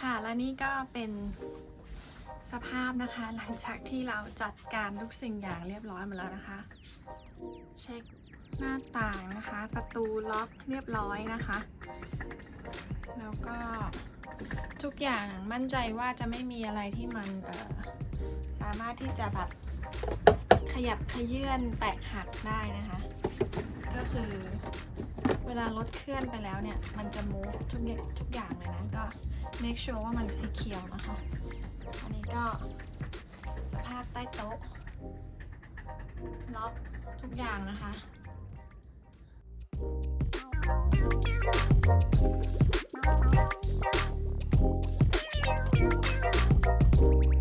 ค่ะ และนี่ก็เป็นสภาพนะคะ หลังจากที่เราจัดการทุกสิ่งอย่างเรียบร้อยหมาแล้วนะคะ เช็คหน้าต่างนะคะ ประตูล็อกเรียบร้อยนะคะ แล้วก็ทุกอย่างมั่นใจว่าจะไม่มีอะไรที่มันสามารถที่จะแบบขยับขยื่นแตกหักได้นะคะ ก็คือ เวลารถเคลื่อนไปแล้วเนี่ย มันจะ move ทุกอย่างทุกอย่างเลยนะ ก็ make sure ว่ามัน secure นะคะ อันนี้ก็สภาพใต้โต๊ะล็อกทุกอย่างนะคะต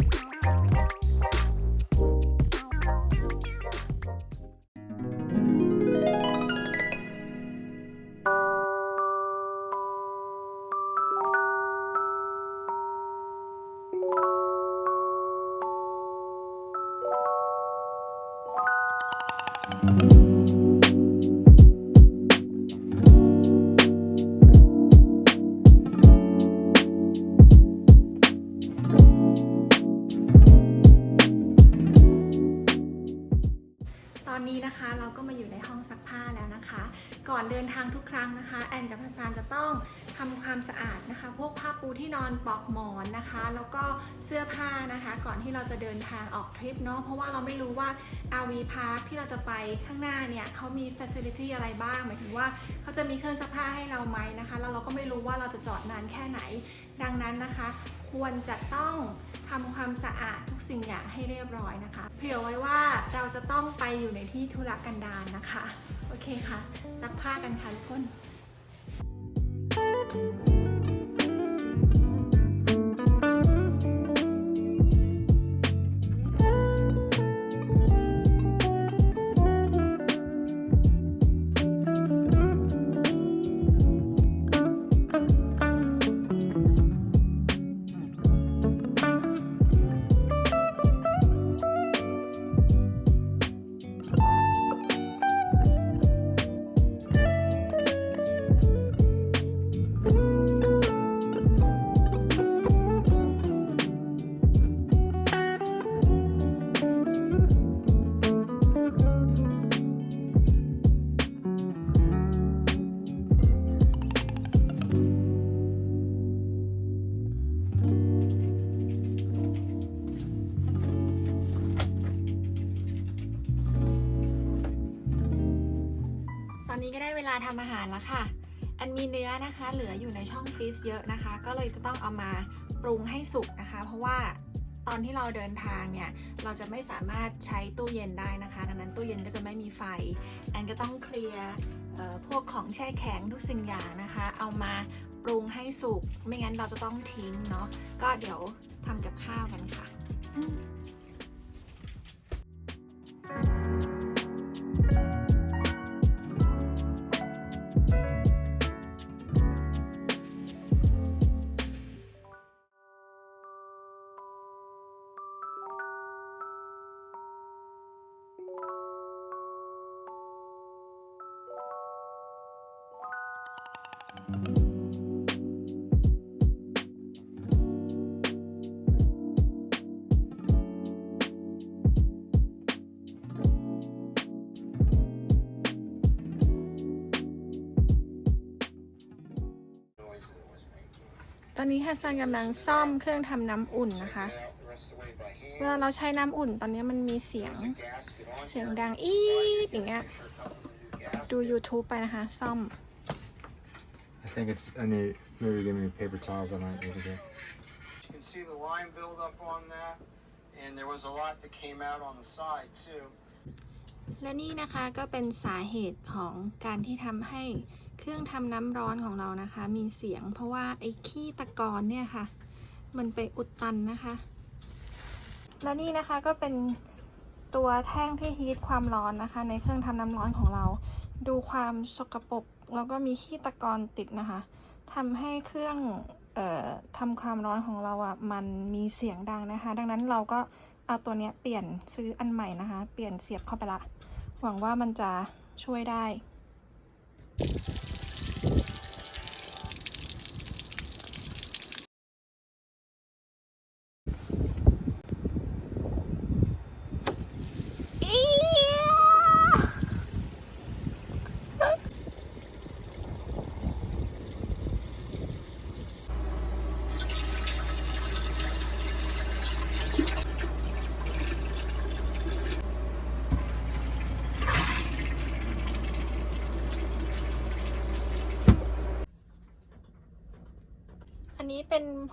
เราก็มาอยู่ในห้องซักผ้าแล้วนะคะ ก่อนเดินทางทุกครั้งนะคะ แอนกับพัสานจะต้องทำความสะอาดนะคะ พวกผ้าปูที่นอนปลอกหมอนนะคะ แล้วก็เสื้อผ้านะคะ ก่อนที่เราจะเดินทางออกทริปเนาะเพราะว่าเราไม่รู้ว่า RV Park ที่เราจะไปข้างหน้าเนี่ยเขามี facility อะไรบ้าง หมายถึงว่าเขาจะมีเครื่องซักผ้าให้เราไหมนะคะ แล้วเราก็ไม่รู้ว่าเราจะจอดนานแค่ไหน ดังนั้นนะคะ ควรจะต้องทำความสะอาดทุกสิ่งอย่างให้เรียบร้อยนะคะ เผื่อไว้ว่าเราจะต้องไปอยู่ในที่ธุรกันดารนะคะ โอเคค่ะซักผ้ากันค่ะทุกคน ลาทำอาหารแล้วค่ะ อันมีเนื้อนะคะ เหลืออยู่ในช่องฟรีซเยอะนะคะ ก็เลยจะต้องเอามาปรุงให้สุกนะคะ เพราะว่าตอนที่เราเดินทางเนี่ย เราจะไม่สามารถใช้ตู้เย็นได้นะคะ ดังนั้นตู้เย็นก็จะไม่มีไฟ แอนก็ต้องเคลียร์พวกของแช่แข็งทุกสิ่งอย่างนะคะ เอามาปรุงให้สุก ไม่งั้นเราจะต้องทิ้งเนาะ ก็เดี๋ยวทำกับข้าวกันค่ะต อนนี้ฮัสซันกำลังซ่อมเครื่องทำน้ำอุ่นนะคะ เวลาเราใช้น้ำอุ่นตอนนี้มันมีเสียงเสียงดังอีดอย่างเงี้ย ดู YouTube ไปนะคะ ซ่อม I think it's. I need maybe give me paper towels. I might need to get. You can see the lime buildup on that, and there was a lot that came out on the side too. และนี่นะคะก็เป็นสาเหตุของการที่ทำให้ เครื่องทำน้ำร้อนของเรานะคะ มีเสียงเพราะว่าไอ้ขี้ตะกอนเนี่ยค่ะ มันไปอุดตันนะคะ และนี่นะคะก็เป็นตัวแท่งที่ฮีทความร้อนนะคะ ในเครื่องทำน้ำร้อนของเรา ดูความสกปรกแล้วก็มีขี้ตะกอนติดนะคะทำให้เครื่องออทำความร้อนของเราอะ่ะมันมีเสียงดังนะคะ ดังนั้นเราก็เอาตัวเนี้ยเปลี่ยนซื้ออันใหม่นะคะ เปลี่ยนเสียบเข้าไปละ หวังว่ามันจะช่วยได้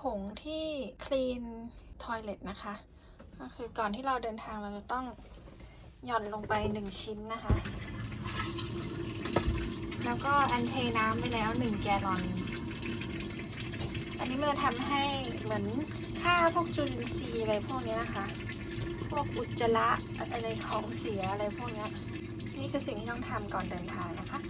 ผงที่ clean toilet นะคะ ก็คือก่อนที่เราเดินทางเราจะต้องหย่อนลงไปหนึ่งชิ้นนะคะ แล้วก็อันเทน้ำไปแล้วหนึ่งแกลลอน อันนี้มันจะทำให้เหมือนฆ่าพวกจุลินทรีย์อะไรพวกนี้นะคะ พวกอุจจาระอะไรของเสียอะไรพวกนี้นี่คือสิ่งที่ต้องทำก่อนเดินทางนะคะ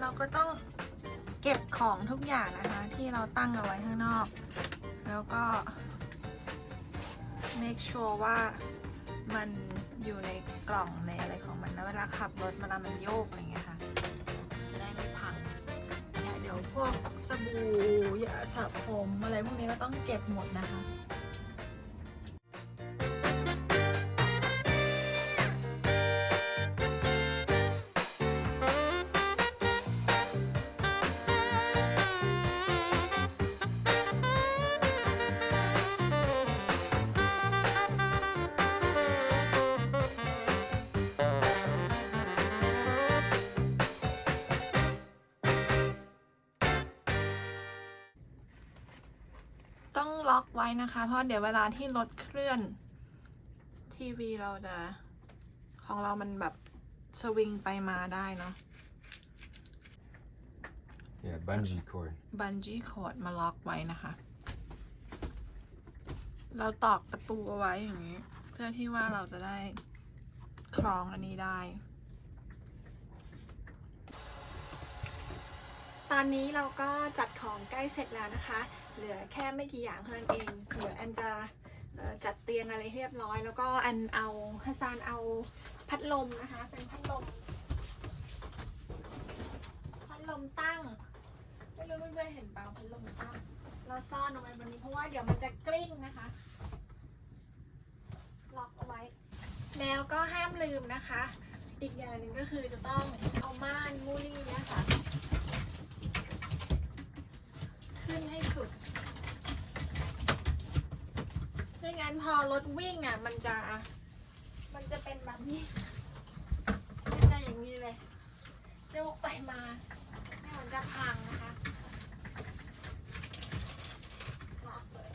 เราก็ต้องเก็บของทุกอย่างนะคะ ที่เราตั้งเอาไว้ข้างนอก แล้วก็ make sure ว่ามันอยู่ในกล่องในอะไรของมันนะเวลาขับรถเวลามันโยกอะไรเงี้ยค่ะ จะได้ไม่พังเนี่ยเดี๋ยวพวกสบู่ยาสระผมอะไรพวกนี้ก็ต้องเก็บหมดนะคะ ต้องล็อกไว้นะคะ เพราะเดี๋ยวเวลาที่รถเคลื่อนทีวีเราจะของเรามันแบบสวิงไปมาได้เนาะ Yeah, bungee cord. บันจี้คอร์ดมาล็อกไว้นะคะ เราตอกตะปูเอาไว้อย่างนี้ เพื่อที่ว่าเราจะได้คล้องอันนี้ได้ ตอนนี้เราก็จัดของใกล้เสร็จแล้วนะคะ เหลือแค่ไม่กี่อย่างเท่านั้นเองเดี๋ยวแอนจะจัดเตียงอะไรเรียบร้อย แล้วก็อันเอาฮัสซานเอาพัดลมนะคะ เป็นพัดลม พัดลมตั้ง ไม่รู้เพื่อนๆเห็นเปล่าพัดลมตั้ง เราซ่อนเอาไว้บนนี้เพราะว่าเดี๋ยวมันจะกลิ้งนะคะ ล็อกเอาไว้ แล้วก็ห้ามลืมนะคะ อีกอย่างหนึ่งก็คือจะต้องเอาม่านมูลี่เนี่ยค่ะ ขึ้นให้สุด นั้นพอรถวิ่งอะ มันจะ มันจะเป็นแบบนี้มันจะอย่างนี้เลยโยกไปมาไม่มันจะพังนะคะล็อกเลย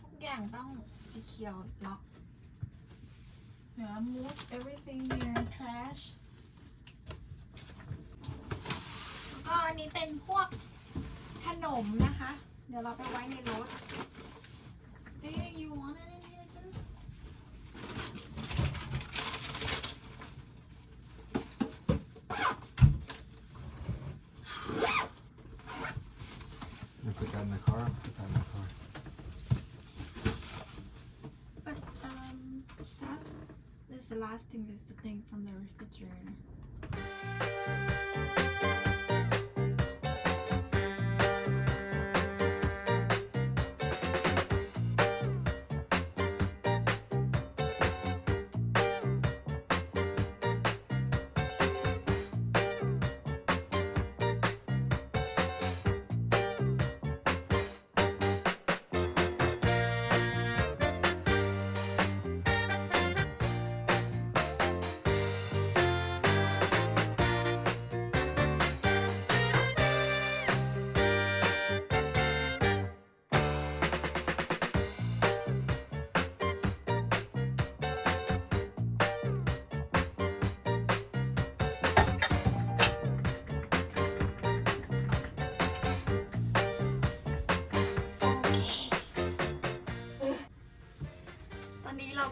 ทุกอย่างต้อง secure ล็อก เดี๋ยว move everything here trash แล้วก็อันนี้เป็นพวกขนมนะคะ เดี๋ยวเราไปไว้ในรถ Do you want it this is the last thing. This is the thing from the refrigerator.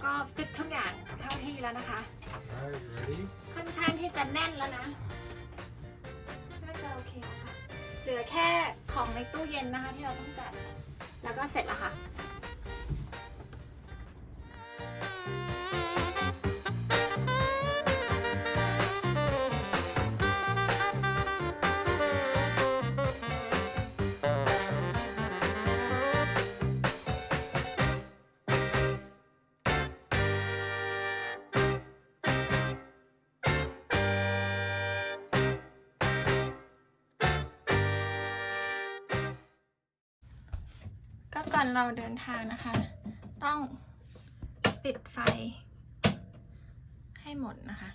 ก็ฟิตทุกอย่างเข้าที่แล้วนะคะ Alright, you ready? ค่อนข้างที่จะแน่นแล้วนะน่าจะโอเคแล้วค่ะ เหลือแค่ของในตู้เย็นนะคะที่เราต้องจัด แล้วก็เสร็จแล้วค่ะ ก็ก่อนเราเดินทางนะคะ ต้องปิดไฟให้หมดนะคะ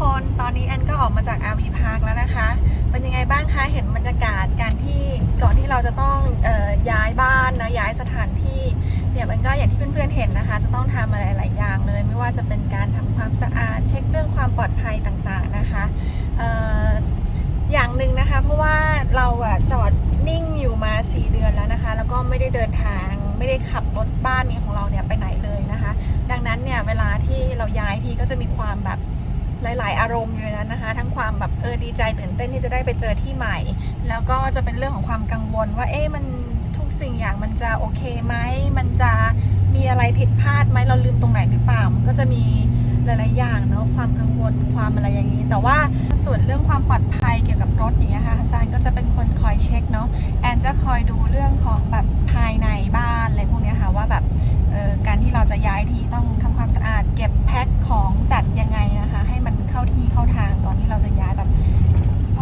คนตอนนี้แอนก็ออกมาจาก RV Park แล้วนะคะ เป็นยังไงบ้างคะ เห็นบรรยากาศการที่ก่อนที่เราจะต้องออย้ายบ้านนะย้ายสถานที่เนี่ยมันก็อย่างที่เพื่อนๆเห็นนะคะ จะต้องทำอะไรหลายอย่างเลย ไม่ว่าจะเป็นการทำความสะอาด เช็คเรื่องความปลอดภัยต่างๆนะคะอออย่างหนึ่งนะคะ เพราะว่าเราอะจอดนิ่งอยู่มา 4 เดือนแล้วนะคะ แล้วก็ไม่ได้เดินทางไม่ได้ขับรถบ้านนี้ของเราเนี่ยไปไหนเลยนะคะ ดังนั้นเนี่ยเวลาที่เราย้ายทีก็จะมีความแบบ หลาย ๆ อารมณ์อยู่นั้นนะคะ ทั้งความแบบเออดีใจตื่นเต้นที่จะได้ไปเจอที่ใหม่ แล้วก็จะเป็นเรื่องของความกังวลว่าเอ๊ะมันทุกสิ่งอย่างมันจะโอเคไหมมันจะมีอะไรผิดพลาดไหมเราลืมตรงไหนหรือเปล่ามันก็จะมีหลาย ๆ อย่างเนาะความกังวลความอะไรอย่างนี้ แต่ว่าส่วนเรื่องความปลอดภัยเกี่ยวกับรถอย่างเงี้ยค่ะฮัสซานก็จะเป็นคนคอยเช็คเนาะแอนจะคอยดูเรื่องของแบบภายในบ้านอะไรพวกเนี้ยค่ะว่าแบบการที่เราจะย้ายที่ต้องทำความสะอาดเก็บแพ็คของจัดยังไงนะคะ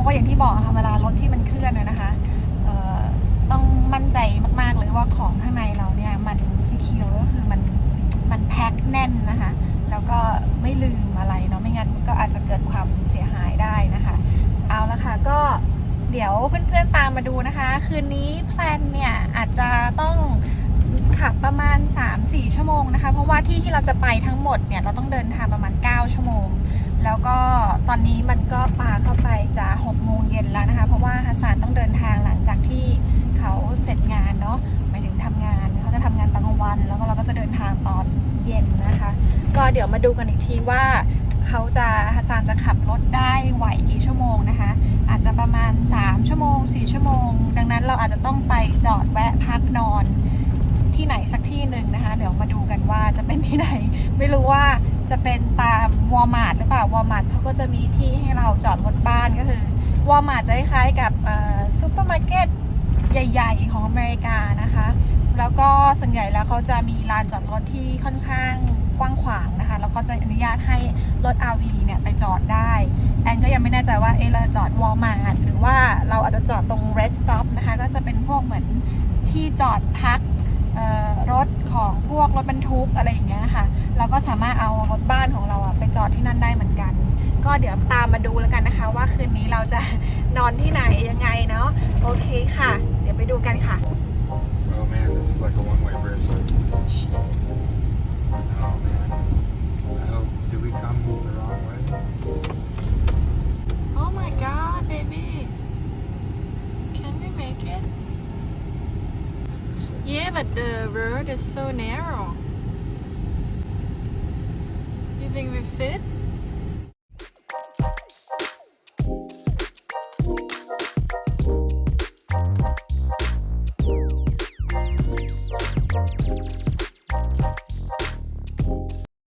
ราะว่าอย่างที่บอกค่ะเวลารถที่มันเคลื่อนนะคะต้องมั่นใจมากๆเลยว่าของข้างในเราเนี่ยมันซีเคิวก็คือมันมันแพ็คแน่นนะคะ แล้วก็ไม่ลืมอะไรเนาะไม่งั้นก็อาจจะเกิดความเสียหายได้นะคะ เอาละค่ะก็เดี๋ยวเพื่อนๆตามมาดูนะคะ คืนนี้แพลนเนี่ยอาจจะต้องขับประมาณ 3-4 ชั่วโมงนะคะ เพราะว่าที่ที่เราจะไปทั้งหมดเนี่ยเราต้องเดินทางประมาณ 9 ชั่วโมง แล้วก็ตอนนี้มันก็ปาเข้าไปจะ6โมงเย็นแล้วนะคะ เพราะว่าฮัสซานต้องเดินทางหลังจากที่เขาเสร็จงานเนาะหมายถึงทำงานเขาจะทำงานตอนกลางวัน แล้วก็เราก็จะเดินทางตอนเย็นนะคะ ก็เดี๋ยวมาดูกันอีกทีว่าเขาจะฮัสซานจะขับรถได้ไหวกี่ชั่วโมงนะคะ อาจจะประมาณ 3 ชั่วโมง 4 ชั่วโมง ดังนั้นเราอาจจะต้องไปจอดแวะพักนอนที่ไหนสักที่หนึ่งนะคะ เดี๋ยวมาดูกันว่าจะเป็นที่ไหน ไม่รู้ว่า จะเป็นตามวอลมาร์ทหรือเปล่าวอลมาร์ทเขาก็จะมีที่ให้เราจอดรถบ้านก็คือวอลมาร์ทจะคล้ายๆกับซูเปอร์มาร์เก็ตใหญ่ ๆ ของอเมริกานะคะ แล้วก็ส่วนใหญ่แล้วเขาจะมีลานจอดรถที่ค่อนข้างกว้างขวางนะคะ แล้วก็จะอนุญาตให้รถ RV เนี่ยไปจอดได้ แอนก็ยังไม่แน่ใจว่าเอะเราจอดวอลมาร์ทหรือว่าเราอาจจะจอดตรง Red Stop นะคะ ก็จะเป็นพวกเหมือนที่จอดพัก รถของพวกรถบรรทุกอะไรอย่างเงี้ยค่ะ เราก็สามารถเอารถบ้านของเราอะไปจอดที่นั่นได้เหมือนกัน ก็เดี๋ยวตามมาดูแล้วกันนะคะ ว่าคืนนี้เราจะนอนที่ไหนยังไงเนาะโอเคค่ะ เดี๋ยวไปดูกันค่ะ Oh man, this is like a one-way bridge. This but the road is so narrow. You think we fit?